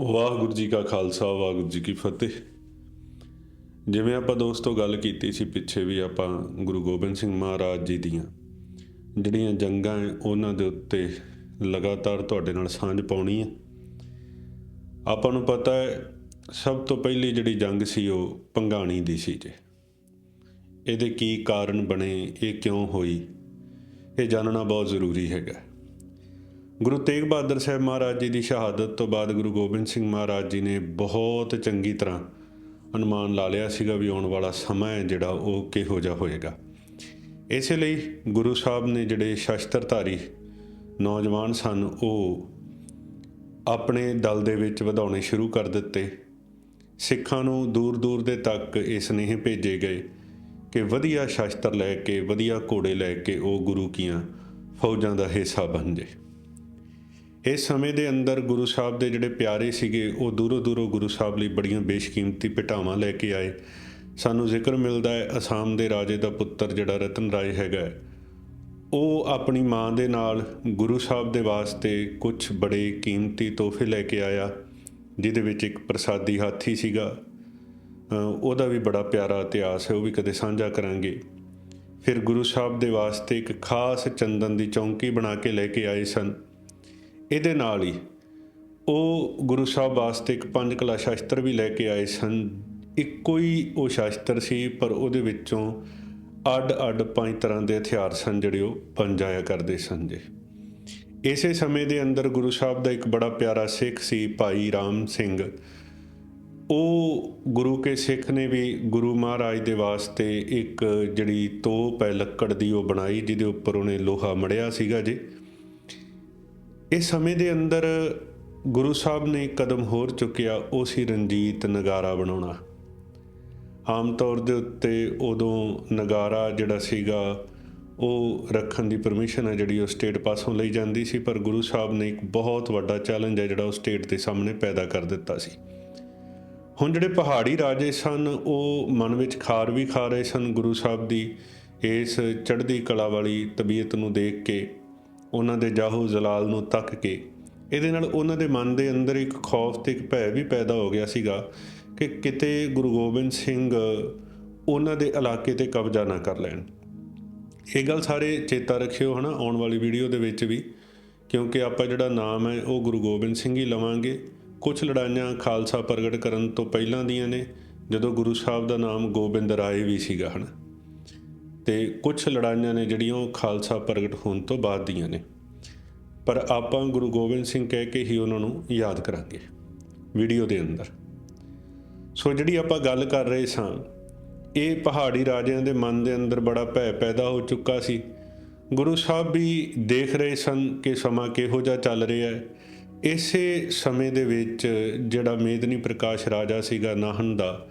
ਵਾਹਿਗੁਰੂ ਜੀ ਕਾ ਖਾਲਸਾ, ਵਾਹਿਗੁਰੂ ਜੀ ਕੀ ਫਤਿਹ। ਜਿਵੇਂ ਆਪਾਂ ਦੋਸਤੋ ਗੱਲ ਕੀਤੀ ਸੀ, ਪਿੱਛੇ ਵੀ ਆਪਾਂ ਗੁਰੂ ਗੋਬਿੰਦ ਸਿੰਘ ਮਹਾਰਾਜ ਜੀ ਦੀਆਂ, ਜਿਹੜੀਆਂ ਜੰਗਾਂ ਹੈ, ਉਹਨਾਂ ਦੇ ਉੱਤੇ ਲਗਾਤਾਰ ਤੁਹਾਡੇ ਨਾਲ ਸਾਂਝ ਪਾਉਣੀ ਹੈ। ਆਪਾਂ ਨੂੰ ਪਤਾ ਹੈ, ਸਭ ਤੋਂ ਪਹਿਲੀ ਜਿਹੜੀ ਜੰਗ ਸੀ, ਉਹ ਪੰਗਾਣੀ ਦੀ ਸੀ ਜੇ। ਇਹਦੇ ਕੀ ਕਾਰਨ ਬਣੇ, ਇਹ ਕਿਉਂ ਹੋਈ, ਇਹ ਜਾਣਨਾ ਬਹੁਤ ਜ਼ਰੂਰੀ ਹੈਗਾ। ਗੁਰੂ ਤੇਗ ਬਹਾਦਰ ਸਾਹਿਬ ਮਹਾਰਾਜ ਜੀ ਦੀ ਸ਼ਹਾਦਤ ਤੋਂ ਬਾਅਦ ਗੁਰੂ ਗੋਬਿੰਦ ਸਿੰਘ ਮਹਾਰਾਜ ਜੀ ਨੇ ਬਹੁਤ ਚੰਗੀ ਤਰ੍ਹਾਂ ਅਨੁਮਾਨ ਲਾ ਲਿਆ ਸੀਗਾ ਵੀ ਆਉਣ ਵਾਲਾ ਸਮਾਂ ਹੈ ਜਿਹੜਾ ਉਹ ਕਿਹੋ ਜਿਹਾ ਹੋਏਗਾ। ਇਸੇ ਲਈ ਗੁਰੂ ਸਾਹਿਬ ਨੇ ਜਿਹੜੇ ਸ਼ਸਤਰਧਾਰੀ ਨੌਜਵਾਨ ਸਨ, ਉਹ ਆਪਣੇ ਦਲ ਦੇ ਵਿੱਚ ਵਧਾਉਣੇ ਸ਼ੁਰੂ ਕਰ ਦਿੱਤੇ। ਸਿੱਖਾਂ ਨੂੰ ਦੂਰ ਦੂਰ ਦੇ ਤੱਕ ਇਹ ਸੁਨੇਹੇ ਭੇਜੇ ਗਏ ਕਿ ਵਧੀਆ ਸ਼ਸਤਰ ਲੈ ਕੇ, ਵਧੀਆ ਘੋੜੇ ਲੈ ਕੇ ਉਹ ਗੁਰੂ ਕੀਆਂ ਫੌਜਾਂ ਦਾ ਹਿੱਸਾ ਬਣ ਜੇ। ਇਸ ਸਮੇਂ ਦੇ ਅੰਦਰ ਗੁਰੂ ਸਾਹਿਬ ਦੇ ਜਿਹੜੇ ਪਿਆਰੇ ਸੀਗੇ, ਉਹ ਦੂਰੋਂ ਦੂਰੋਂ ਗੁਰੂ ਸਾਹਿਬ ਲਈ ਬੜੀਆਂ ਬੇਸ਼ਕੀਮਤੀ ਭੇਟਾਵਾਂ ਲੈ ਕੇ ਆਏ। ਸਾਨੂੰ ਜ਼ਿਕਰ ਮਿਲਦਾ ਹੈ, ਅਸਾਮ ਦੇ ਰਾਜੇ ਦਾ ਪੁੱਤਰ ਜਿਹੜਾ ਰਤਨ ਰਾਏ ਹੈਗਾ ਉਹ ਆਪਣੀ ਮਾਂ ਦੇ ਨਾਲ ਗੁਰੂ ਸਾਹਿਬ ਦੇ ਵਾਸਤੇ ਕੁਝ ਬੜੇ ਕੀਮਤੀ ਤੋਹਫੇ ਲੈ ਕੇ ਆਇਆ, ਜਿਹਦੇ ਵਿੱਚ ਇੱਕ ਪ੍ਰਸਾਦੀ ਹਾਥੀ ਸੀਗਾ। ਉਹਦਾ ਵੀ ਬੜਾ ਪਿਆਰਾ ਇਤਿਹਾਸ ਹੈ, ਉਹ ਵੀ ਕਦੇ ਸਾਂਝਾ ਕਰਾਂਗੇ। ਫਿਰ ਗੁਰੂ ਸਾਹਿਬ ਦੇ ਵਾਸਤੇ ਇੱਕ ਖਾਸ ਚੰਦਨ ਦੀ ਚੌਂਕੀ ਬਣਾ ਕੇ ਲੈ ਕੇ ਆਏ ਸਨ। ਇਹਦੇ ਨਾਲ ਹੀ ਉਹ ਗੁਰੂ ਸਾਹਿਬ ਵਾਸਤੇ ਇੱਕ ਪੰਜ ਕਲਾ ਸ਼ਾਸਤਰ ਵੀ ਲੈ ਕੇ ਆਏ ਸਨ। ਇੱਕੋ ਹੀ ਉਹ ਸ਼ਾਸਤਰ ਸੀ, ਪਰ ਉਹਦੇ ਵਿੱਚੋਂ ਅੱਡ-ਅੱਡ ਪੰਜ ਤਰ੍ਹਾਂ ਦੇ ਹਥਿਆਰ ਸਨ ਜਿਹੜੇ ਉਹ ਪੰਜਾਇਆ ਕਰਦੇ ਸਨ ਜੀ। ਇਸੇ ਸਮੇਂ ਦੇ ਅੰਦਰ ਗੁਰੂ ਸਾਹਿਬ ਦਾ ਇੱਕ ਬੜਾ ਪਿਆਰਾ ਸਿੱਖ ਸੀ, ਭਾਈ ਰਾਮ ਸਿੰਘ। ਉਹ ਗੁਰੂ ਕੇ ਸਿੱਖ ਨੇ ਵੀ ਗੁਰੂ ਮਹਾਰਾਜ ਦੇ ਵਾਸਤੇ ਇੱਕ ਜਿਹੜੀ ਤੋਪ ਹੈ, ਲੱਕੜ ਦੀ ਉਹ ਬਣਾਈ, ਜਿਹਦੇ ਉੱਪਰ ਉਹਨੇ ਲੋਹਾ ਮੜਿਆ ਸੀਗਾ ਜੀ। ਇਸ ਸਮੇਂ ਦੇ ਅੰਦਰ ਗੁਰੂ ਸਾਹਿਬ ਨੇ ਕਦਮ ਹੋਰ ਚੁੱਕਿਆ, ਉਹ ਸੀ ਰਣਜੀਤ ਨਗਾਰਾ ਬਣਾਉਣਾ। ਆਮ ਤੌਰ ਦੇ ਉੱਤੇ ਉਦੋਂ ਨਗਾਰਾ ਜਿਹੜਾ ਸੀਗਾ, ਉਹ ਰੱਖਣ ਦੀ ਪਰਮਿਸ਼ਨ ਹੈ ਜਿਹੜੀ ਉਹ ਸਟੇਟ ਪਾਸੋਂ ਲਈ ਜਾਂਦੀ ਸੀ, ਪਰ ਗੁਰੂ ਸਾਹਿਬ ਨੇ ਇੱਕ ਬਹੁਤ ਵੱਡਾ ਚੈਲੰਜ ਹੈ ਜਿਹੜਾ ਉਹ ਸਟੇਟ ਦੇ ਸਾਹਮਣੇ ਪੈਦਾ ਕਰ ਦਿੱਤਾ ਸੀ। ਹੁਣ ਜਿਹੜੇ ਪਹਾੜੀ ਰਾਜੇ ਸਨ, ਉਹ ਮਨ ਵਿੱਚ ਖਾਰ ਵੀ ਖਾ ਰਹੇ ਸਨ ਗੁਰੂ ਸਾਹਿਬ ਦੀ, ਇਸ ਚੜ੍ਹਦੀ ਕਲਾ ਵਾਲੀ ਤਬੀਅਤ ਨੂੰ ਦੇਖ ਕੇ। ਉਹਨਾਂ ਦੇ ਜਾਹੋ ਜਲਾਲ ਨੂੰ ਤੱਕ ਕੇ। ਇਹਦੇ ਨਾਲ ਉਹਨਾਂ ਦੇ ਮਨ ਦੇ ਅੰਦਰ ਇੱਕ ਖੌਫ ਤੇ ਇੱਕ ਭੈ ਵੀ ਪੈਦਾ ਹੋ ਗਿਆ ਸੀਗਾ ਕਿ ਕਿਤੇ ਗੁਰੂ ਗੋਬਿੰਦ ਸਿੰਘ ਉਹਨਾਂ ਦੇ ਇਲਾਕੇ ਤੇ ਕਬਜ਼ਾ ਨਾ ਕਰ ਲੈਣ। ਇਹ ਗੱਲ ਸਾਰੇ ਚੇਤਾ ਰੱਖਿਓ ਹਨਾ ਆਉਣ ਵਾਲੀ ਵੀਡੀਓ ਦੇ ਵਿੱਚ ਵੀ, ਕਿਉਂਕਿ ਆਪਾਂ ਜਿਹੜਾ ਨਾਮ ਹੈ ਉਹ ਗੁਰੂ ਗੋਬਿੰਦ ਸਿੰਘ ਹੀ ਲਵਾਂਗੇ। ਕੁਝ ਲੜਾਈਆਂ ਖਾਲਸਾ ਪ੍ਰਗਟ ਕਰਨ ਤੋਂ ਪਹਿਲਾਂ ਦੀਆਂ ਨੇ, ਜਦੋਂ ਗੁਰੂ ਸਾਹਿਬ ਦਾ ਨਾਮ ਗੋਬਿੰਦ ਰਾਏ ਵੀ ਸੀਗਾ ਹਨਾ। ਤੇ ਕੁਝ ਲੜਾਈਆਂ ਨੇ ਜਿਹੜੀਆਂ ਉਹ ਖਾਲਸਾ ਪ੍ਰਗਟ ਹੋਣ ਤੋਂ ਬਾਅਦ ਦੀਆਂ ਨੇ। ਪਰ ਆਪਾਂ ਗੁਰੂ ਗੋਬਿੰਦ ਸਿੰਘ ਕਹਿ ਕੇ ਹੀ ਉਹਨਾਂ ਨੂੰ ਯਾਦ ਕਰਾਂਗੇ ਵੀਡੀਓ ਦੇ ਅੰਦਰ। ਸੋ ਜਿਹੜੀ ਆਪਾਂ ਗੱਲ ਕਰ ਰਹੇ ਸਾਂ, ਇਹ ਪਹਾੜੀ ਰਾਜਿਆਂ ਦੇ ਮਨ ਦੇ ਅੰਦਰ ਬੜਾ ਭੈ ਪੈਦਾ ਹੋ ਚੁੱਕਾ ਸੀ। ਗੁਰੂ ਸਾਹਿਬ ਵੀ ਦੇਖ ਰਹੇ ਸਨ ਕਿ ਸਮਾਂ ਕਿਹੋ ਜਿਹਾ ਚੱਲ ਰਿਹਾ ਹੈ। ਇਸੇ ਸਮੇਂ ਦੇ ਵਿੱਚ ਜਿਹੜਾ ਮੇਦਨੀ ਪ੍ਰਕਾਸ਼ ਰਾਜਾ ਸੀਗਾ ਨਾਹਨ ਦਾ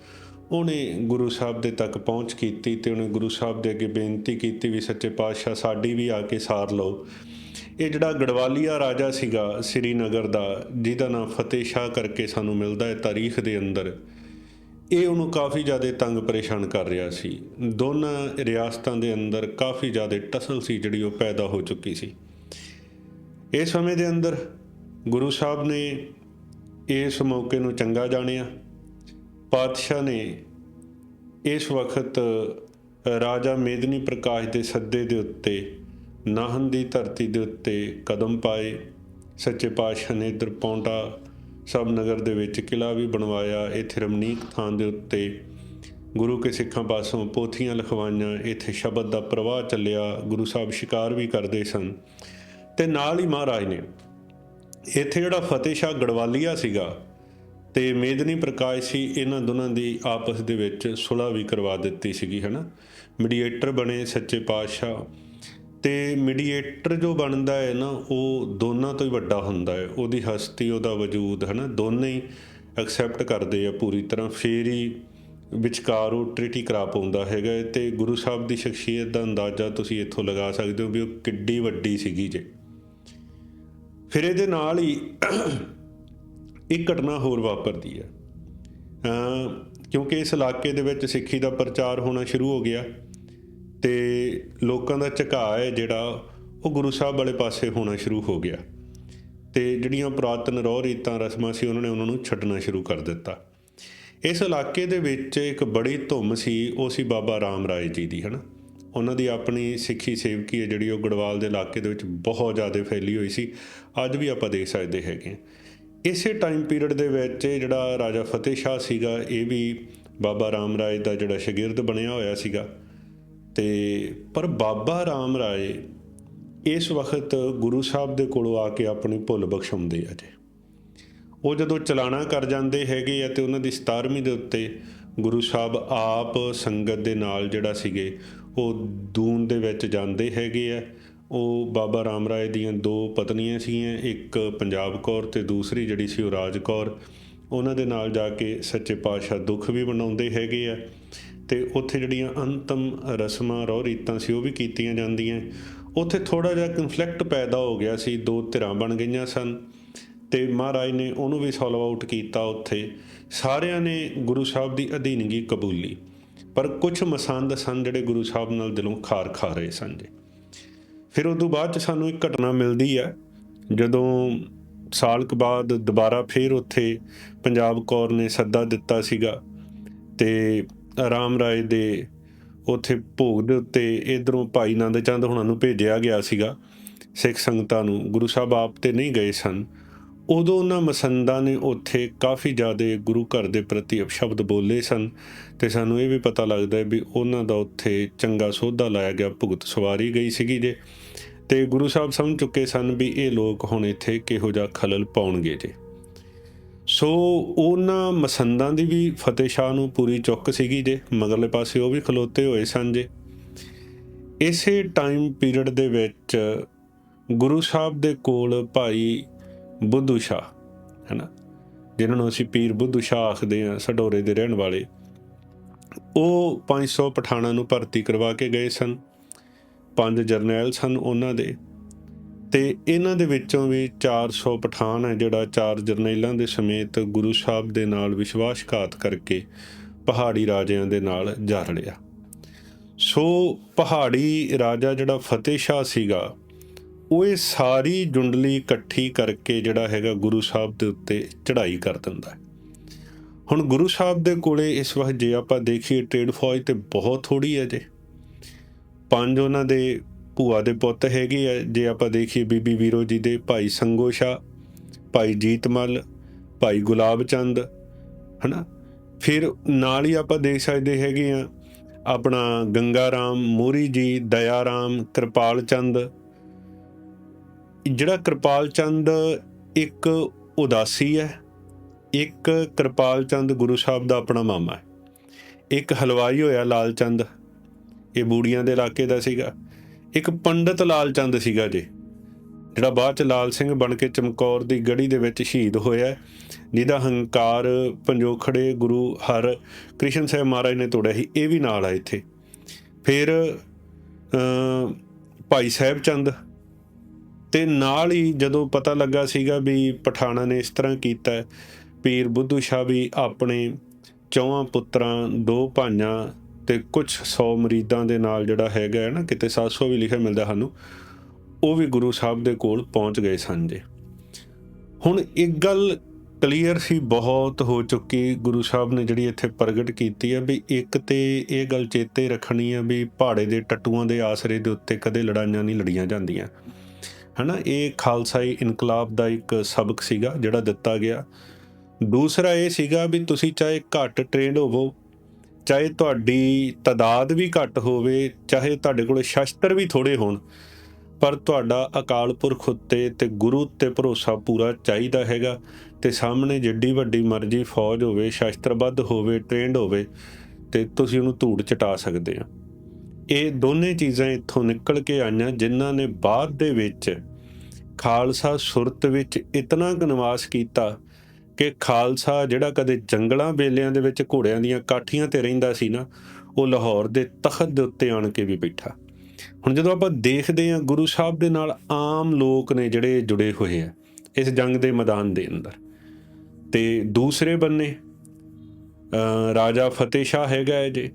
ਉਹਨੇ ਗੁਰੂ ਸਾਹਿਬ ਦੇ ਤੱਕ ਪਹੁੰਚ ਕੀਤੀ ਤੇ ਉਹਨੇ ਗੁਰੂ ਸਾਹਿਬ ਦੇ ਅੱਗੇ ਬੇਨਤੀ ਕੀਤੀ ਵੀ ਸੱਚੇ ਪਾਤਸ਼ਾਹ ਸਾਡੀ ਵੀ ਆ ਕੇ ਸਾਰ ਲਓ। ਇਹ ਜਿਹੜਾ ਗੜਵਾਲੀਆ ਰਾਜਾ ਸੀਗਾ ਸ੍ਰੀਨਗਰ ਦਾ, ਜਿਹਦਾ ਨਾਮ ਫਤਿਹ ਸ਼ਾਹ ਕਰਕੇ ਸਾਨੂੰ ਮਿਲਦਾ ਹੈ ਤਾਰੀਖ ਦੇ ਅੰਦਰ, ਇਹ ਉਹਨੂੰ ਕਾਫੀ ਜ਼ਿਆਦਾ ਤੰਗ ਪਰੇਸ਼ਾਨ ਕਰ ਰਿਹਾ ਸੀ। ਦੋਨਾਂ ਰਿਆਸਤਾਂ ਦੇ ਅੰਦਰ ਕਾਫੀ ਜ਼ਿਆਦਾ ਟਸਲ ਸੀ ਜਿਹੜੀ ਉਹ ਪੈਦਾ ਹੋ ਚੁੱਕੀ ਸੀ। ਇਸ ਸਮੇਂ ਦੇ ਅੰਦਰ ਗੁਰੂ ਸਾਹਿਬ ਨੇ ਇਸ ਮੌਕੇ ਨੂੰ ਚੰਗਾ ਜਾਣਿਆ। ਪਾਤਸ਼ਾਹ ਨੇ ਇਸ ਵਕਤ ਰਾਜਾ ਮੇਦਨੀ ਪ੍ਰਕਾਸ਼ ਦੇ ਸੱਦੇ ਦੇ ਉੱਤੇ, ਨਾਹਨ ਦੀ ਧਰਤੀ ਦੇ ਉੱਤੇ ਕਦਮ ਪਾਏ। ਸੱਚੇ ਪਾਤਸ਼ਾਹ ਨੇ ਇਧਰ ਪੌਂਟਾ ਸਭ ਨਗਰ ਦੇ ਵਿੱਚ ਕਿਲਾ ਵੀ ਬਣਵਾਇਆ। ਇੱਥੇ ਰਮਨੀਕ ਥਾਂ ਦੇ ਉੱਤੇ ਗੁਰੂ ਕੇ ਸਿੱਖਾਂ ਪਾਸੋਂ ਪੋਥੀਆਂ ਲਿਖਵਾਈਆਂ। ਇੱਥੇ ਸ਼ਬਦ ਦਾ ਪ੍ਰਵਾਹ ਚੱਲਿਆ। ਗੁਰੂ ਸਾਹਿਬ ਸ਼ਿਕਾਰ ਵੀ ਕਰਦੇ ਸਨ। ਤੇ ਨਾਲ ਹੀ ਮਹਾਰਾਜ ਨੇ ਇੱਥੇ ਜਿਹੜਾ ਫਤਿਹ ਸ਼ਾਹ ਗੜਵਾਲੀਆ ਸੀਗਾ ਤੇ ਮੇਦਨੀ ਪ੍ਰਕਾਸ਼ ਹੀ ਇਹਨਾਂ ਦੋਨਾਂ ਦੀ ਆਪਸ ਦੇ ਵਿੱਚ ਸੁਲ੍ਹਾ ਵੀ ਕਰਵਾ ਦਿੱਤੀ ਸੀਗੀ, ਹਨਾ? ਮੀਡੀਏਟਰ ਬਣੇ ਸੱਚੇ ਪਾਤਸ਼ਾਹ ਤੇ ਮੀਡੀਏਟਰ ਜੋ ਬਣਦਾ ਹੈ ਨਾ, ਉਹ ਦੋਨਾਂ ਤੋਂ ਹੀ ਵੱਡਾ ਹੁੰਦਾ ਹੈ। ਉਹਦੀ ਹਸਤੀ, ਉਹਦਾ ਵਜੂਦ, ਹਨਾ? ਦੋਨੇ ਹੀ ਐਕਸੈਪਟ ਕਰਦੇ ਆ ਪੂਰੀ ਤਰ੍ਹਾਂ। ਫੇਰ ਹੀ ਵਿਚਕਾਰ ਉਹ ਟ੍ਰਿਟੀ ਕਰਾ ਪਾਉਂਦਾ ਹੈਗਾ ਹੈ ਤੇ ਗੁਰੂ ਸਾਹਿਬ ਦੀ ਸ਼ਖਸੀਅਤ ਦਾ ਅੰਦਾਜ਼ਾ ਤੁਸੀਂ ਇੱਥੋਂ ਲਗਾ ਸਕਦੇ ਹੋ ਵੀ ਉਹ ਕਿੱਡੀ ਵੱਡੀ ਸੀਗੀ ਜੇ। ਫਿਰ ਇਹਦੇ ਨਾਲ ਹੀ ਇੱਕ ਘਟਨਾ ਹੋਰ ਵਾਪਰਦੀ ਹੈ। ਕਿਉਂਕਿ ਇਸ ਇਲਾਕੇ ਦੇ ਵਿੱਚ ਸਿੱਖੀ ਦਾ ਪ੍ਰਚਾਰ ਹੋਣਾ ਸ਼ੁਰੂ ਹੋ ਗਿਆ ਤੇ ਲੋਕਾਂ ਦਾ ਝੁਕਾਅ ਹੈ ਜਿਹੜਾ ਉਹ ਗੁਰੂ ਸਾਹਿਬ ਵਾਲੇ ਪਾਸੇ ਹੋਣਾ ਸ਼ੁਰੂ ਹੋ ਗਿਆ ਤੇ ਜਿਹੜੀਆਂ ਪੁਰਾਤਨ ਰੋਹ ਰੀਤਾਂ, ਰਸਮਾਂ ਸੀ, ਉਹਨਾਂ ਨੇ ਉਹਨਾਂ ਨੂੰ ਛੱਡਣਾ ਸ਼ੁਰੂ ਕਰ ਦਿੱਤਾ। ਇਸ ਇਲਾਕੇ ਦੇ ਵਿੱਚ ਇੱਕ ਬੜੀ ਧੁੰਮ ਸੀ, ਉਹ ਸੀ ਬਾਬਾ ਰਾਮ ਰਾਏ ਜੀ ਦੀ, ਹਨਾ? ਉਹਨਾਂ ਦੀ ਆਪਣੀ ਸਿੱਖੀ ਸੇਵਕੀ ਹੈ ਜਿਹੜੀ ਉਹ ਗੜਵਾਲ ਦੇ ਇਲਾਕੇ ਦੇ ਵਿੱਚ ਬਹੁਤ ਜ਼ਿਆਦਾ ਫੈਲੀ ਹੋਈ ਸੀ। ਅੱਜ ਵੀ ਆਪਾਂ ਦੇਖ ਸਕਦੇ ਹੈਗੇ ਹਾਂ। ਇਸੇ ਟਾਈਮ ਪੀਰੀਅਡ ਦੇ ਵਿੱਚ ਜਿਹੜਾ ਰਾਜਾ ਫਤਿਹ ਸ਼ਾਹ ਸੀਗਾ, ਇਹ ਵੀ ਬਾਬਾ ਰਾਮ ਰਾਏ ਦਾ ਜਿਹੜਾ ਸ਼ਾਗਿਰਦ ਬਣਿਆ ਹੋਇਆ ਸੀਗਾ। ਤੇ ਪਰ ਬਾਬਾ ਰਾਮ ਰਾਏ ਇਸ ਵਕਤ ਗੁਰੂ ਸਾਹਿਬ ਦੇ ਕੋਲੋਂ ਆ ਕੇ ਆਪਣੀ ਭੁੱਲ ਬਖਸ਼ਾਉਂਦੇ ਆ ਜੀ। ਉਹ ਜਦੋਂ ਚਲਾਣਾ ਕਰ ਜਾਂਦੇ ਹੈਗੇ ਆ ਤੇ ਉਹਨਾਂ ਦੀ 17ਵੀਂ ਦੇ ਉੱਤੇ ਗੁਰੂ ਸਾਹਿਬ ਆਪ ਸੰਗਤ ਦੇ ਨਾਲ ਜਿਹੜਾ ਸੀਗੇ, ਉਹ ਦੂਨ ਦੇ ਵਿੱਚ ਜਾਂਦੇ ਹੈਗੇ ਆ। ਉਹ ਬਾਬਾ ਰਾਮ ਰਾਏ ਦੀਆਂ ਦੋ ਪਤਨੀਆਂ ਸੀਗੀਆਂ, ਇੱਕ ਪੰਜਾਬ ਕੌਰ ਤੇ ਦੂਸਰੀ ਜਿਹੜੀ ਸੀ ਉਹ ਰਾਜ ਕੌਰ। ਉਹਨਾਂ ਦੇ ਨਾਲ ਜਾ ਕੇ ਸੱਚੇ ਪਾਤਸ਼ਾਹ ਦੁੱਖ ਵੀ ਬਣਾਉਂਦੇ ਹੈਗੇ ਆ ਤੇ ਉੱਥੇ ਜਿਹੜੀਆਂ ਅੰਤਮ ਰਸਮਾਂ ਰੋਹ ਰੀਤਾਂ ਸੀ ਉਹ ਵੀ ਕੀਤੀਆਂ ਜਾਂਦੀਆਂ। ਉੱਥੇ ਥੋੜਾ ਜਿਹਾ ਕਨਫਲਿਕਟ ਪੈਦਾ ਹੋ ਗਿਆ ਸੀ, ਦੋ ਧਿਰਾਂ ਬਣ ਗਈਆਂ ਸਨ ਤੇ ਮਹਾਰਾਜ ਨੇ ਉਹਨੂੰ ਵੀ ਸੋਲਵ ਆਊਟ ਕੀਤਾ ਉੱਥੇ। ਸਾਰਿਆਂ ਨੇ ਗੁਰੂ ਸਾਹਿਬ ਦੀ ਅਧੀਨਗੀ ਕਬੂਲੀ, ਪਰ ਕੁਝ ਮਸੰਦ ਸਨ ਜਿਹੜੇ ਗੁਰੂ ਸਾਹਿਬ ਨਾਲ ਦਿਲੋਂ ਖਾਰ ਖਾ ਰਹੇ ਸਨ ਜੀ। ਫਿਰ ਉਸ ਤੋਂ ਬਾਅਦ ਚ ਸਾਨੂੰ ਇੱਕ ਘਟਨਾ ਮਿਲਦੀ ਹੈ ਜਦੋਂ ਸਾਲ ਕੁ ਬਾਅਦ ਦੁਬਾਰਾ ਫੇਰ ਉੱਥੇ ਪੰਜਾਬ ਕੌਰ ਨੇ ਸੱਦਾ ਦਿੱਤਾ ਸੀਗਾ ਤੇ ਰਾਮ ਰਾਏ ਦੇ ਉੱਥੇ ਭੋਗ ਦੇ ਉੱਤੇ ਇਧਰੋਂ ਭਾਈ ਨੰਦ ਚੰਦ ਹੁਣਾਂ ਨੂੰ ਭੇਜਿਆ ਗਿਆ ਸੀਗਾ, ਸਿੱਖ ਸੰਗਤਾਂ ਨੂੰ। ਗੁਰੂ ਸਾਹਿਬ ਆਪ ਤੇ ਨਹੀਂ ਗਏ ਸਨ। ਉਦੋਂ ਉਹਨਾਂ ਮਸੰਦਾਂ ਨੇ ਉੱਥੇ ਕਾਫੀ ਜ਼ਿਆਦਾ ਗੁਰੂ ਘਰ ਦੇ ਪ੍ਰਤੀ ਅਪਸ਼ਬਦ ਬੋਲੇ ਸਨ ਤੇ ਸਾਨੂੰ ਇਹ ਵੀ ਪਤਾ ਲੱਗਦਾ ਹੈ ਵੀ ਉਹਨਾਂ ਦਾ ਉੱਥੇ ਚੰਗਾ ਸੋਧਾ ਲਾਇਆ ਗਿਆ, ਭੁਗਤ ਸਵਾਰੀ ਗਈ ਸੀਗੀ ਜੇ। ਤੇ ਗੁਰੂ ਸਾਹਿਬ ਸਮਝ ਚੁੱਕੇ ਸਨ ਵੀ ਇਹ ਲੋਕ ਹੁਣ ਇੱਥੇ ਕਿਹੋ ਜਿਹਾ ਖਲਲ ਪਾਉਣਗੇ ਜੇ। ਸੋ ਉਹਨਾਂ ਮਸੰਦਾਂ ਦੀ ਵੀ ਫਤਿਹ ਸ਼ਾਹ ਨੂੰ ਪੂਰੀ ਚੁੱਕ ਸੀਗੀ ਜੇ, ਮਗਰਲੇ ਪਾਸੇ ਉਹ ਵੀ ਖਲੋਤੇ ਹੋਏ ਸਨ ਜੇ। ਇਸੇ ਟਾਈਮ ਪੀਰੀਅਡ ਦੇ ਵਿੱਚ ਗੁਰੂ ਸਾਹਿਬ ਦੇ ਕੋਲ ਭਾਈ ਬੁੱਧੂ ਸ਼ਾਹ, ਹੈਨਾ? ਜਿਨ੍ਹਾਂ ਨੂੰ ਅਸੀਂ ਪੀਰ ਬੁੱਧੂ ਸ਼ਾਹ ਆਖਦੇ ਆ ਸਡੋਰੇ ਦੇ ਰਹਿਣ ਵਾਲੇ। ਉਹ 500 ਪਠਾਣਾ ਨੂੰ ਭਰਤੀ ਕਰਵਾ ਕੇ ਗਏ ਸਨ। ਪੰਜ ਜਰਨੈਲ ਸਨ ਉਹਨਾਂ ਦੇ। ਤੇ ਇਹਨਾਂ ਦੇ ਵਿੱਚੋਂ ਵੀ 400 ਪਠਾਨ ਹੈ ਜਿਹੜਾ ਚਾਰ ਜਰਨੈਲਾਂ ਦੇ ਸਮੇਤ ਗੁਰੂ ਸਾਹਿਬ ਦੇ ਨਾਲ ਵਿਸ਼ਵਾਸਘਾਤ ਕਰਕੇ ਪਹਾੜੀ ਰਾਜਿਆਂ ਦੇ ਨਾਲ ਜਾ ਰਲਿਆ। ਸੋ ਪਹਾੜੀ ਰਾਜਾ ਜਿਹੜਾ ਫਤਿਹ ਸ਼ਾਹ ਸੀਗਾ ਉਹ ਇਹ ਸਾਰੀ ਜੁੰਡਲੀ ਇਕੱਠੀ ਕਰਕੇ ਜਿਹੜਾ ਹੈਗਾ ਗੁਰੂ ਸਾਹਿਬ ਦੇ ਉੱਤੇ ਚੜ੍ਹਾਈ ਕਰ ਦਿੰਦਾ ਹੈ। ਹੁਣ ਗੁਰੂ ਸਾਹਿਬ ਦੇ ਕੋਲੇ ਇਸ ਵਕਤ ਜੇ ਆਪਾਂ ਦੇਖੀਏ ਟ੍ਰੇਡ ਫੌਜ ਤੇ ਬਹੁਤ ਥੋੜੀ ਹੈ ਜੇ। ਪੰਜ ਉਹਨਾਂ ਦੇ ਭੂਆ ਦੇ ਪੁੱਤ ਹੈਗੇ ਆ। ਜੇ ਆਪਾਂ ਦੇਖੀਏ ਬੀਬੀ ਵੀਰੋ ਜੀ ਦੇ ਭਾਈ ਸੰਗੋ ਸ਼ਾਹ, ਭਾਈ ਜੀਤਮਲ ਭਾਈ ਗੁਲਾਬ ਚੰਦ, ਹਨਾ? ਫਿਰ ਨਾਲ ਹੀ ਆਪਾਂ ਦੇਖ ਸਕਦੇ ਹੈਗੇ ਆ ਆਪਣਾ ਗੰਗਾ ਰਾਮ ਮੋਰੀ ਜੀ ਦਇਆ ਰਾਮ ਕਿਰਪਾਲ ਚੰਦ ਜਿਹੜਾ ਕਿਰਪਾਲ ਚੰਦ ਇੱਕ ਉਦਾਸੀ ਹੈ, ਇੱਕ ਕਿਰਪਾਲ ਚੰਦ ਗੁਰੂ ਸਾਹਿਬ ਦਾ ਆਪਣਾ ਮਾਮਾ ਹੈ, ਇੱਕ ਹਲਵਾਈ ਹੋਇਆ ਲਾਲ ਚੰਦ, ਇਹ ਬੂੜੀਆਂ ਦੇ ਇਲਾਕੇ ਦਾ ਸੀਗਾ, ਇੱਕ ਪੰਡਤ ਲਾਲ ਚੰਦ ਸੀਗਾ ਜੀ, ਜਿਹੜਾ ਬਾਅਦ ਚ ਲਾਲ ਸਿੰਘ ਬਣ ਕੇ ਚਮਕੌਰ ਦੀ ਗੜੀ ਦੇ ਵਿੱਚ ਸ਼ਹੀਦ ਹੋਇਆ ਜਿਹਦਾ ਹੰਕਾਰ ਪੰਜੋਖੜੇ ਗੁਰੂ ਹਰ ਕ੍ਰਿਸ਼ਨ ਸਾਹਿਬ ਮਹਾਰਾਜ ਨੇ ਤੋੜਿਆ ਸੀ, ਇਹ ਵੀ ਨਾਲ ਆ ਇੱਥੇ। ਫਿਰ ਭਾਈ ਸਾਹਿਬ ਚੰਦ ਤੇ ਨਾਲ ਹੀ ਜਦੋਂ ਪਤਾ ਲੱਗਾ ਸੀਗਾ ਵੀ ਪਠਾਣਾ ਨੇ ਇਸ ਤਰ੍ਹਾਂ ਕੀਤਾ ਪੀਰ ਬੁੱਧੂ ਸ਼ਾਹ ਵੀ ਆਪਣੇ ਚੌਹਾਂ ਪੁੱਤਰਾਂ, ਦੋ ਭਾਈਆਂ ਤੇ ਕੁਝ 100 ਮਰੀਦਾਂ ਦੇ ਨਾਲ ਜਿਹੜਾ ਹੈਗਾ ਹੈ ਨਾ, ਕਿਤੇ 700 ਵੀ ਲਿਖਿਆ ਮਿਲਦਾ ਸਾਨੂੰ, ਉਹ ਵੀ ਗੁਰੂ ਸਾਹਿਬ ਦੇ ਕੋਲ ਪਹੁੰਚ ਗਏ ਸਨ ਜੀ। ਹੁਣ ਇੱਕ ਗੱਲ ਕਲੀਅਰ ਸੀ, ਬਹੁਤ ਹੋ ਚੁੱਕੀ, ਗੁਰੂ ਸਾਹਿਬ ਨੇ ਜਿਹੜੀ ਇੱਥੇ ਪ੍ਰਗਟ ਕੀਤੀ ਹੈ ਵੀ ਇੱਕ ਤੇ ਇਹ ਗੱਲ ਚੇਤੇ ਰੱਖਣੀ ਹੈ ਵੀ ਪਹਾੜੇ ਦੇ ਟੱਟੂਆਂ ਦੇ ਆਸਰੇ ਦੇ ਉੱਤੇ ਕਦੇ ਲੜਾਈਆਂ ਨਹੀਂ ਲੜੀਆਂ ਜਾਂਦੀਆਂ। ਹਨਾ, ਇਹ ਖਾਲਸਾਈ ਇਨਕਲਾਬ ਦਾ ਇੱਕ ਸਬਕ ਸੀਗਾ ਜਿਹੜਾ ਦਿੱਤਾ ਗਿਆ। ਦੂਸਰਾ ਇਹ ਸੀਗਾ ਵੀ ਤੁਸੀਂ ਚਾਹੇ ਘੱਟ ਟ੍ਰੇਨਡ ਹੋਵੋ, ਚਾਹੇ ਤੁਹਾਡੀ ਤਦਾਦ ਵੀ ਘੱਟ ਹੋਵੇ, ਚਾਹੇ ਤੁਹਾਡੇ ਕੋਲ ਸ਼ਸਤਰ ਵੀ ਥੋੜੇ ਹੋਣ, ਪਰ ਤੁਹਾਡਾ ਅਕਾਲ ਪੁਰਖ ਉੱਤੇ ਤੇ ਗੁਰੂ ਉੱਤੇ ਭਰੋਸਾ ਪੂਰਾ ਚਾਹੀਦਾ ਹੈਗਾ ਤੇ ਸਾਹਮਣੇ ਜਿੱਡੀ ਵੱਡੀ ਮਰਜ਼ੀ ਫੌਜ ਹੋਵੇ, ਸ਼ਸਤਰਬੱਧ ਹੋਵੇ ਟ੍ਰੇਨਡ ਹੋਵੇ, ਤੇ ਤੁਸੀਂ ਉਹਨੂੰ ਧੂੜ ਚਟਾ ਸਕਦੇ ਆ। ਇਹ ਦੋਨੇ ਚੀਜ਼ਾਂ ਇੱਥੋਂ ਨਿਕਲ ਕੇ ਆਈਆਂ ਜਿਨ੍ਹਾਂ ਨੇ ਬਾਅਦ ਦੇ ਵਿੱਚ ਖਾਲਸਾ ਸੁਰਤ ਵਿੱਚ ਇਤਨਾ ਕੁ ਨਿਵਾਸ ਕੀਤਾ ਕਿ ਖਾਲਸਾ ਜਿਹੜਾ ਕਦੇ ਜੰਗਲਾਂ ਬੇਲਿਆਂ ਦੇ ਵਿੱਚ ਘੋੜਿਆਂ ਦੀਆਂ ਕਾਠੀਆਂ ਤੇ ਰਹਿੰਦਾ ਸੀ ਨਾ, ਉਹ ਲਾਹੌਰ ਦੇ ਤਖਤ ਦੇ ਉੱਤੇ ਆਣ ਕੇ ਵੀ ਬੈਠਾ। ਹੁਣ ਜਦੋਂ ਆਪਾਂ ਦੇਖਦੇ ਹਾਂ, ਗੁਰੂ ਸਾਹਿਬ ਦੇ ਨਾਲ ਆਮ ਲੋਕ ਨੇ ਜਿਹੜੇ ਜੁੜੇ ਹੋਏ ਆ, ਇਸ ਜੰਗ ਦੇ ਮੈਦਾਨ ਦੇ ਅੰਦਰ। ਤੇ ਦੂਸਰੇ ਬੰਨੇ ਰਾਜਾ ਫਤਿਹ ਸ਼ਾਹ ਹੈਗਾ ਹੈ ਜੇ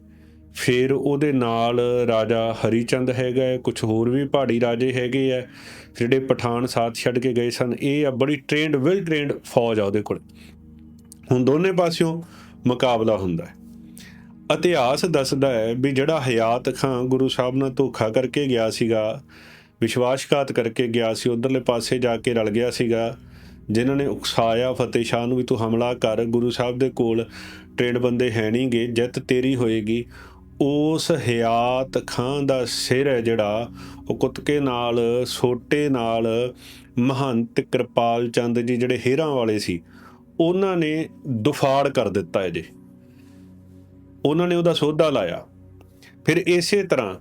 ਫਿਰ ਉਹਦੇ ਨਾਲ ਰਾਜਾ ਹਰੀਚੰਦ ਹੈਗਾ ਹੈ ਕੁਝ ਹੋਰ ਵੀ ਪਹਾੜੀ ਰਾਜੇ ਹੈਗੇ ਆ ਜਿਹੜੇ ਪਠਾਨ ਸਾਥ ਛੱਡ ਕੇ ਗਏ ਸਨ। ਇਹ ਆ ਬੜੀ ਟ੍ਰੇਨਡ ਵੈਲ ਟ੍ਰੇਨਡ ਫੌਜ ਆ ਉਹਦੇ ਕੋਲ। ਹੁਣ ਦੋਨੇ ਪਾਸਿਓਂ ਮੁਕਾਬਲਾ ਹੁੰਦਾ ਹੈ। ਇਤਿਹਾਸ ਦੱਸਦਾ ਹੈ ਵੀ ਜਿਹੜਾ ਹਯਾਤ ਖਾਂ ਗੁਰੂ ਸਾਹਿਬ ਨਾਲ ਧੋਖਾ ਕਰਕੇ ਗਿਆ ਸੀਗਾ, ਵਿਸ਼ਵਾਸਘਾਤ ਕਰਕੇ ਗਿਆ ਸੀ, ਉਧਰਲੇ ਪਾਸੇ ਜਾ ਕੇ ਰਲ ਗਿਆ ਸੀਗਾ, ਜਿਨ੍ਹਾਂ ਨੇ ਉਕਸਾਇਆ ਫਤਿਹ ਸ਼ਾਹ ਨੂੰ ਵੀ ਤੂੰ ਹਮਲਾ ਕਰ, ਗੁਰੂ ਸਾਹਿਬ ਦੇ ਕੋਲ ਟ੍ਰੇਡ ਬੰਦੇ ਹੈ ਨਹੀਂਗੇ ਜਿੱਤ ਤੇਰੀ ਹੋਏਗੀ। ਉਸ ਹਿਆਤ ਖਾਂ ਦਾ ਸਿਰ ਹੈ ਜਿਹੜਾ ਉਹ ਕੁੱਤਕੇ ਨਾਲ, ਸੋਟੇ ਨਾਲ ਮਹੰਤ ਕਿਰਪਾਲ ਚੰਦ ਜੀ ਜਿਹੜੇ ਹੇਰਾਂ ਵਾਲੇ ਸੀ, ਉਹਨਾਂ ਨੇ ਦੁਫਾੜ ਕਰ ਦਿੱਤਾ ਹੈ ਜੀ। ਉਹਨਾਂ ਨੇ ਉਹਦਾ ਸੋਧਾ ਲਾਇਆ। ਫਿਰ ਇਸੇ ਤਰ੍ਹਾਂ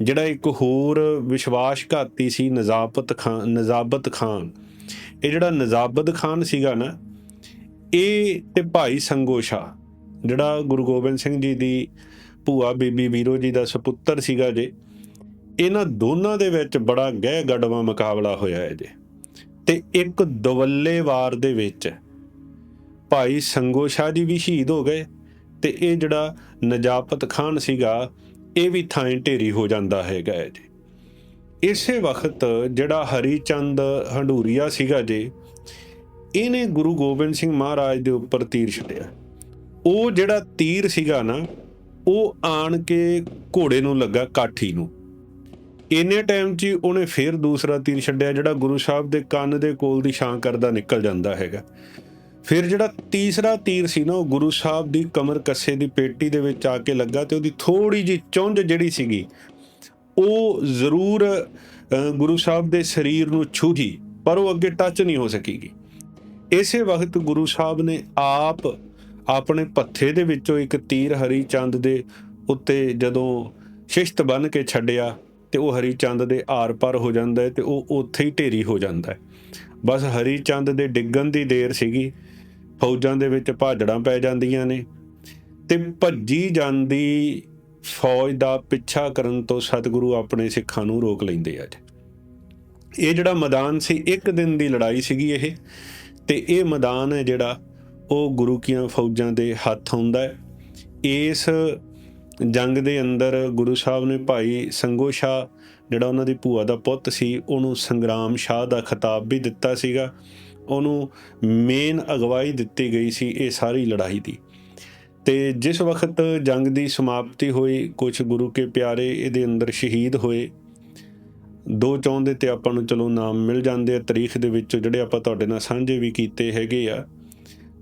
ਜਿਹੜਾ ਇੱਕ ਹੋਰ ਵਿਸ਼ਵਾਸਘਾਤੀ ਸੀ ਨਜ਼ਾਬਤ ਖਾਨ ਨਜ਼ਾਬਤ ਖਾਨ, ਇਹ ਜਿਹੜਾ ਨਜ਼ਾਬਤ ਖਾਨ ਸੀਗਾ ਨਾ, ਇਹ ਤੇ ਭਾਈ ਸੰਗੋਸ਼ਾ, ਜਿਹੜਾ ਗੁਰੂ ਗੋਬਿੰਦ ਸਿੰਘ ਜੀ ਦੀ ਭੂਆ ਬੀਬੀ ਵੀਰੋ ਜੀ ਦਾ ਸੁਪੁੱਤਰ ਸੀਗਾ ਜੇ, ਇਹਨਾਂ ਦੋਨਾਂ ਦੇ ਵਿੱਚ ਬੜਾ ਗਹਿ ਗੜਵਾ ਮੁਕਾਬਲਾ ਹੋਇਆ ਹੈ ਜੇ। ਤੇ ਇੱਕ ਦਵੱਲੇ ਵਾਰ ਦੇ ਵਿੱਚ ਭਾਈ ਸੰਗੋ ਸ਼ਾਹ ਜੀ ਵੀ ਸ਼ਹੀਦ ਹੋ ਗਏ ਤੇ ਇਹ ਜਿਹੜਾ ਨਜਾਪਤ ਖਾਨ ਸੀਗਾ, ਇਹ ਵੀ ਥਾਂ ਢੇਰੀ ਹੋ ਜਾਂਦਾ ਹੈਗਾ ਹੈ ਜੀ। ਇਸੇ ਵਕਤ ਜਿਹੜਾ ਹਰੀ ਚੰਦ ਹੰਡੂਰੀਆ ਸੀਗਾ ਜੀ, ਇਹਨੇ ਗੁਰੂ ਗੋਬਿੰਦ ਸਿੰਘ ਮਹਾਰਾਜ ਦੇ ਉੱਪਰ ਤੀਰ ਛੱਡਿਆ। ਉਹ ਜਿਹੜਾ ਤੀਰ ਸੀਗਾ ਨਾ ਉਹ ਆਣ ਕੇ ਘੋੜੇ ਨੂੰ ਲੱਗਾ ਕਾਠੀ ਨੂੰ। ਇੰਨੇ ਟਾਈਮ 'ਚ ਹੀ ਉਹਨੇ ਫੇਰ ਦੂਸਰਾ ਤੀਰ ਛੱਡਿਆ, ਜਿਹੜਾ ਗੁਰੂ ਸਾਹਿਬ ਦੇ ਕੰਨ ਦੇ ਕੋਲ ਦੀ ਛਾਂ ਕਰਦਾ ਨਿਕਲ ਜਾਂਦਾ ਹੈਗਾ। ਫਿਰ ਜਿਹੜਾ ਤੀਸਰਾ ਤੀਰ ਸੀ ਨਾ, ਉਹ ਗੁਰੂ ਸਾਹਿਬ ਦੀ ਕਮਰ ਕੱਸੇ ਦੀ ਪੇਟੀ ਦੇ ਵਿੱਚ ਆ ਕੇ ਲੱਗਾ ਤੇ ਉਹਦੀ ਥੋੜੀ ਜੀ ਚੁੰਝ ਜਿਹੜੀ ਸੀਗੀ, ਉਹ ਜ਼ਰੂਰ ਗੁਰੂ ਸਾਹਿਬ ਦੇ ਸਰੀਰ ਨੂੰ ਛੂਹੀ ਪਰ ਉਹ ਅੱਗੇ ਟੱਚ ਨਹੀਂ ਹੋ ਸਕੀਗੀ। ਇਸੇ ਵਕਤ ਗੁਰੂ ਸਾਹਿਬ ਨੇ ਆਪ ਆਪਣੇ ਪੱਥੇ ਦੇ ਵਿੱਚੋਂ ਇੱਕ ਤੀਰ ਹਰੀ ਚੰਦ ਦੇ ਉੱਤੇ ਜਦੋਂ ਸ਼ਿਸ਼ਤ ਬਨ ਕੇ ਛੱਡਿਆ ਤੇ ਉਹ ਹਰੀ ਚੰਦ ਦੇ ਆਰ ਪਰ ਹੋ ਜਾਂਦਾ ਹੈ ਤੇ ਉਹ ਉੱਥੇ ਹੀ ਢੇਰੀ ਹੋ ਜਾਂਦਾ ਹੈ। ਬਸ ਹਰੀ ਚੰਦ ਦੇ ਡਿੱਗਣ ਦੀ ਦੇਰ ਸੀਗੀ, ਫੌਜਾਂ ਦੇ ਵਿੱਚ ਭਾਜੜਾਂ ਪੈ ਜਾਂਦੀਆਂ ਨੇ ਤੇ ਭੱਜੀ ਜਾਂਦੀ ਫੌਜ ਦਾ ਪਿੱਛਾ ਕਰਨ ਤੋਂ ਸਤਿਗੁਰੂ ਆਪਣੇ ਸਿੱਖਾਂ ਨੂੰ ਰੋਕ ਲੈਂਦੇ ਅੱਜ। ਇਹ ਜਿਹੜਾ ਮੈਦਾਨ ਸੀ, ਇੱਕ ਦਿਨ ਦੀ ਲੜਾਈ ਸੀਗੀ ਇਹ ਤੇ ਇਹ ਮੈਦਾਨ ਹੈ ਜਿਹੜਾ ਉਹ ਗੁਰੂ ਕੀਆਂ ਫੌਜਾਂ ਦੇ ਹੱਥ ਆਉਂਦਾ ਹੈ। ਇਸ ਜੰਗ ਦੇ ਅੰਦਰ ਗੁਰੂ ਸਾਹਿਬ ਨੇ ਭਾਈ ਸੰਗੋ ਸ਼ਾਹ, ਜਿਹੜਾ ਉਹਨਾਂ ਦੀ ਭੂਆ ਦਾ ਪੁੱਤ ਸੀ, ਉਹਨੂੰ ਸੰਗਰਾਮ ਸ਼ਾਹ ਦਾ ਖਿਤਾਬ ਵੀ ਦਿੱਤਾ ਸੀਗਾ। ਉਹਨੂੰ ਮੇਨ ਅਗਵਾਈ ਦਿੱਤੀ ਗਈ ਸੀ ਇਹ ਸਾਰੀ ਲੜਾਈ ਦੀ। ਤੇ ਜਿਸ ਵਕਤ ਜੰਗ ਦੀ ਸਮਾਪਤੀ ਹੋਈ ਕੁਝ ਗੁਰੂ ਕੇ ਪਿਆਰੇ ਇਹਦੇ ਅੰਦਰ ਸ਼ਹੀਦ ਹੋਏ। ਦੋ ਚਾਹੁੰਦੇ ਤੇ ਆਪਾਂ ਨੂੰ ਚਲੋ ਨਾਮ ਮਿਲ ਜਾਂਦੇ ਆ। ਤਾਰੀਖ ਦੇ ਵਿੱਚ ਜਿਹੜੇ ਆਪਾਂ ਤੁਹਾਡੇ ਨਾਲ ਸਾਂਝੇ ਵੀ ਕੀਤੇ ਹੈਗੇ ਆ।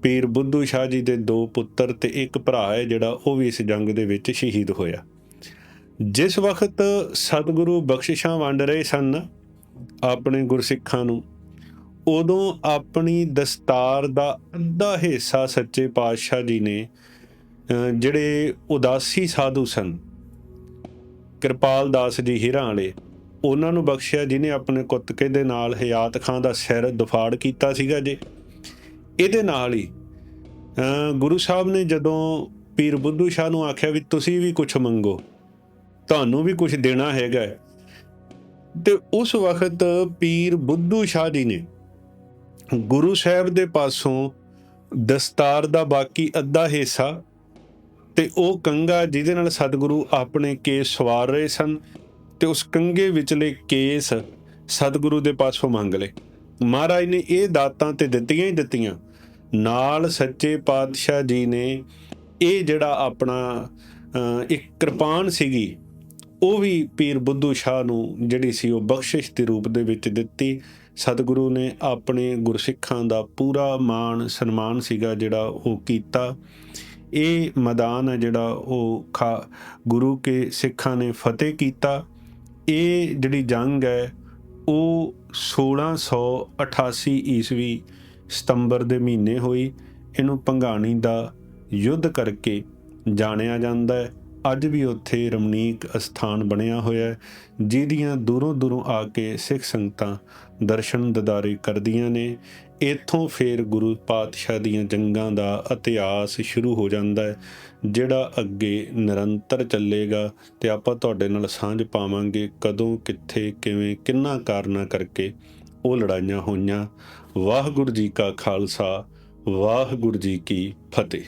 ਪੀਰ ਬੁੱਧੂ ਸ਼ਾਹ ਜੀ ਦੇ ਦੋ ਪੁੱਤਰ ਤੇ ਇੱਕ ਭਰਾ ਹੈ ਜਿਹੜਾ ਉਹ ਵੀ ਇਸ ਜੰਗ ਦੇ ਵਿੱਚ ਸ਼ਹੀਦ ਹੋਇਆ। ਜਿਸ ਵਕਤ ਸਤਿਗੁਰੂ ਬਖਸ਼ਿਸ਼ਾਂ ਵੰਡ ਰਹੇ ਸਨ ਆਪਣੇ ਗੁਰਸਿੱਖਾਂ ਨੂੰ, ਉਦੋਂ ਆਪਣੀ ਦਸਤਾਰ ਦਾ ਅੱਧਾ ਹਿੱਸਾ ਸੱਚੇ ਪਾਤਸ਼ਾਹ ਜੀ ਨੇ ਜਿਹੜੇ ਉਦਾਸੀ ਸਾਧੂ ਸਨ, ਕਿਰਪਾਲ ਦਾਸ ਜੀ ਹੀਰਾਂ ਵਾਲੇ, ਉਹਨਾਂ ਨੂੰ ਬਖਸ਼ਿਆ, ਜਿਨੇ ਆਪਣੇ ਕੁੱਤਕੇ ਦੇ ਨਾਲ ਹਯਾਤ ਖਾਂ ਦਾ ਸਿਰ ਦਫਾੜ ਕੀਤਾ ਸੀਗਾ ਜੇ। ਇਹਦੇ ਨਾਲ ਹੀ ਗੁਰੂ ਸਾਹਿਬ ਨੇ ਜਦੋਂ ਪੀਰ ਬੁੱਧੂ ਸ਼ਾਹ ਨੂੰ ਆਖਿਆ ਵੀ ਤੁਸੀਂ ਵੀ ਕੁਝ ਮੰਗੋ, ਤੁਹਾਨੂੰ ਵੀ ਕੁਝ ਦੇਣਾ ਹੈਗਾ ਹੈ। ਤੇ ਉਸ ਵਕਤ ਪੀਰ ਬੁੱਧੂ ਸ਼ਾਹ ਜੀ ਨੇ ਗੁਰੂ ਸਾਹਿਬ ਦੇ ਪਾਸੋਂ ਦਸਤਾਰ ਦਾ ਬਾਕੀ ਅੱਧਾ ਹਿੱਸਾ ਤੇ ਉਹ ਕੰਗਾ ਜਿਹਦੇ ਨਾਲ ਸਤਿਗੁਰੂ ਆਪਣੇ ਕੇਸ ਸਵਾਰ ਰਹੇ ਸਨ ਤੇ ਉਸ ਕੰਗੇ ਵਿਚਲੇ ਕੇਸ ਸਤਿਗੁਰੂ ਦੇ ਪਾਸੋਂ ਮੰਗ ਲਏ ਮਹਾਰਾਜ ਨੇ ਇਹ ਦਾਤਾਂ ਤੇ ਦਿੱਤੀਆਂ ਹੀ ਦਿੱਤੀਆਂ ਨਾਲ ਸੱਚੇ ਪਾਤਸ਼ਾਹ ਜੀ ਨੇ ਇਹ ਜਿਹੜਾ ਆਪਣਾ ਇੱਕ ਕਿਰਪਾਨ ਸੀਗੀ, ਉਹ ਵੀ ਪੀਰ ਬੁੱਧੂ ਸ਼ਾਹ ਨੂੰ ਜਿਹੜੀ ਸੀ ਉਹ ਬਖਸ਼ਿਸ਼ ਦੇ ਰੂਪ ਦੇ ਵਿੱਚ ਦਿੱਤੀ। ਸਤਿਗੁਰੂ ਨੇ ਆਪਣੇ ਗੁਰਸਿੱਖਾਂ ਦਾ ਪੂਰਾ ਮਾਣ, ਸਨਮਾਨ ਸੀਗਾ ਜਿਹੜਾ ਉਹ ਕੀਤਾ। ਇਹ ਮੈਦਾਨ ਹੈ ਜਿਹੜਾ ਉਹ ਖਾ, ਗੁਰੂ ਕੇ ਸਿੱਖਾਂ ਨੇ ਫਤਿਹ ਕੀਤਾ। ਇਹ ਜਿਹੜੀ ਜੰਗ ਹੈ, ਉਹ 1688 ਈਸਵੀ ਸਤੰਬਰ ਦੇ ਮਹੀਨੇ ਹੋਈ ਇਹਨੂੰ ਭੰਗਾਣੀ ਦਾ ਯੁੱਧ ਕਰਕੇ ਜਾਣਿਆ ਜਾਂਦਾ ਹੈ। ਅੱਜ ਵੀ ਉੱਥੇ ਰਮਣੀਕ ਅਸਥਾਨ ਬਣਿਆ ਹੋਇਆ ਹੈ, ਜਿਹਦੀਆਂ ਦੂਰੋਂ ਦੂਰੋਂ ਆ ਕੇ ਸਿੱਖ ਸੰਗਤਾਂ ਦਰਸ਼ਨ ਦਿਦਾਰੇ ਕਰਦੀਆਂ ਨੇ। ਇੱਥੋਂ ਫੇਰ ਗੁਰੂ ਪਾਤਸ਼ਾਹ ਦੀਆਂ ਜੰਗਾਂ ਦਾ ਇਤਿਹਾਸ ਸ਼ੁਰੂ ਹੋ ਜਾਂਦਾ ਹੈ, ਜਿਹੜਾ ਅੱਗੇ ਨਿਰੰਤਰ ਚੱਲੇਗਾ ਤੇ ਆਪਾਂ ਤੁਹਾਡੇ ਨਾਲ ਸਾਂਝ ਪਾਵਾਂਗੇ ਕਦੋਂ, ਕਿੱਥੇ, ਕਿਵੇਂ, ਕਿੰਨਾ ਕਾਰਨਾ ਕਰਕੇ ਉਹ ਲੜਾਈਆਂ ਹੋਈਆਂ। ਵਾਹਿਗੁਰੂ ਜੀ ਕਾ ਖਾਲਸਾ ਵਾਹਿਗੁਰੂ ਜੀ ਕੀ ਫਤਿਹ।